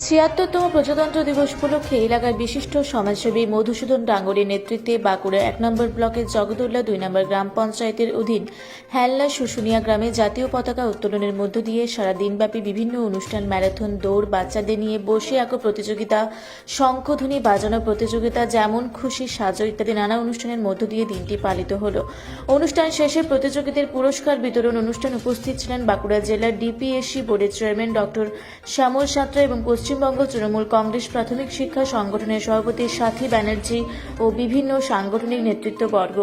ছিয়াত্তরতম প্রজাতন্ত্র দিবস উপলক্ষে এলাকার বিশিষ্ট সমাজসেবী মধুসূদন ডাঙ্গরের নেতৃত্বে বাঁকুড়া এক নম্বর ব্লকের জগদুল্লা দুই নম্বর গ্রাম পঞ্চায়েতের অধীন হ্যালনা শুশুনিয়া গ্রামে জাতীয় পতাকা উত্তোলনের মধ্য দিয়ে সারা দিনব্যাপী বিভিন্ন অনুষ্ঠান, ম্যারাথন, দৌড়, বাচ্চাদের নিয়ে বসে আঁকো প্রতিযোগিতা, শঙ্খধ্বনি বাজানো প্রতিযোগিতা, যেমন খুশি সাজো ইত্যাদি নানা অনুষ্ঠানের মধ্য দিয়ে দিনটি পালিত হলো। অনুষ্ঠান শেষে প্রতিযোগীদের পুরস্কার বিতরণ অনুষ্ঠান উপস্থিত ছিলেন বাঁকুড়া জেলার ডিপিএসসি বোর্ডের চেয়ারম্যান ডক্টর শ্যামল সাঁতরা এবং পশ্চিমবঙ্গ তৃণমূল কংগ্রেস প্রাথমিক শিক্ষা সংগঠনের সভাপতি সাথী ব্যানার্জি ও বিভিন্ন সাংগঠনিক নেতৃত্ববর্গ।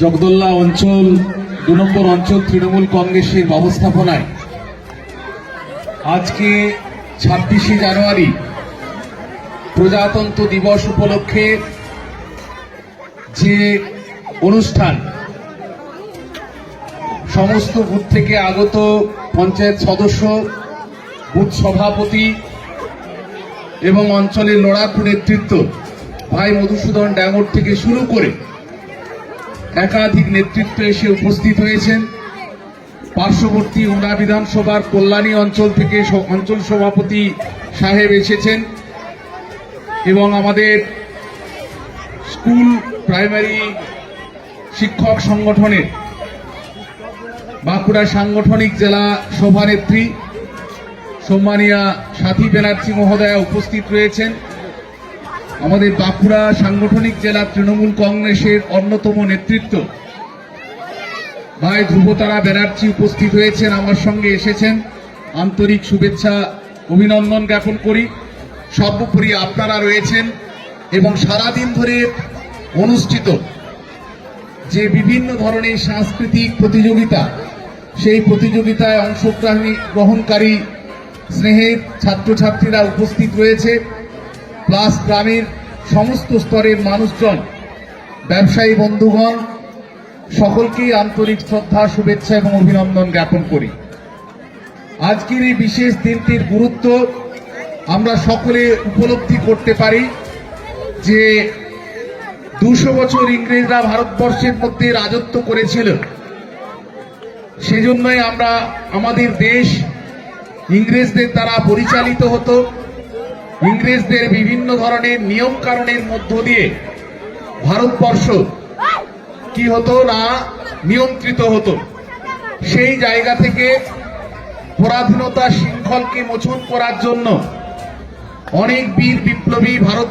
জগদল্লা অঞ্চল, দু নম্বর অঞ্চল তৃণমূল কংগ্রেসের ব্যবস্থাপনায় আজকে ছাব্বিশে জানুয়ারি প্রজাতন্ত্র দিবস উপলক্ষে যে অনুষ্ঠান। সমস্ত বুথ থেকে আগত পঞ্চায়েত সদস্য, বুথ সভাপতি এবং অঞ্চলের লড়াকু নেতৃত্ব, ভাই মধুসূদন ড্যামর থেকে শুরু করে একাধিক নেতৃত্ব এসে উপস্থিত হয়েছেন। পার্শ্ববর্তী উনা বিধানসভার কল্যাণী অঞ্চল থেকে অঞ্চল সভাপতি সাহেব এসেছেন এবং আমাদের স্কুল, প্রাইমারি শিক্ষক সংগঠনের বাঁকুড়া সাংগঠনিক জেলা সভানেত্রী সম্মানিয়া সাথী ব্যানার্জি মহোদয়া উপস্থিত রয়েছেন। আমাদের বাঁকুড়া সাংগঠনিক জেলা তৃণমূল কংগ্রেসের অন্যতম নেতৃত্ব ভাই ধ্রুবতারা ব্যানার্জি উপস্থিত হয়েছেন, আমার সঙ্গে এসেছেন। আন্তরিক শুভেচ্ছা, অভিনন্দন জ্ঞাপন করি। সর্বোপরি আপনারা রয়েছেন এবং সারাদিন ধরে অনুষ্ঠিত যে বিভিন্ন ধরনের সাংস্কৃতিক প্রতিযোগিতা, সেই প্রতিযোগিতায় অংশগ্রহণী, গ্রহণকারী স্নেহের ছাত্রছাত্রীরা উপস্থিত রয়েছে। প্লাস গ্রামের সমস্ত স্তরের মানুষজন, ব্যবসায়ী বন্ধুগণ সকলকেই আন্তরিক শ্রদ্ধা, শুভেচ্ছা এবং অভিনন্দন জ্ঞাপন করি। আজকের এই বিশেষ দিনটির গুরুত্ব আমরা সকলে উপলব্ধি করতে পারি যে দুশো বছর ইংরেজরা ভারতবর্ষের মধ্যে রাজত্ব করেছিল। সেজন্যই আমরা আমাদের দেশ ইংরেজদের দ্বারা পরিচালিত হতো। ইংরেজদের বিভিন্ন ধরনের নিয়ম কারণের মধ্য দিয়ে ভারতবর্ষ কি হতো না নিয়ন্ত্রিত হতো। সেই জায়গা থেকে পরাধীনতা শৃঙ্খলকে মোচন করার জন্য অনেক বীর বিপ্লবী ভারত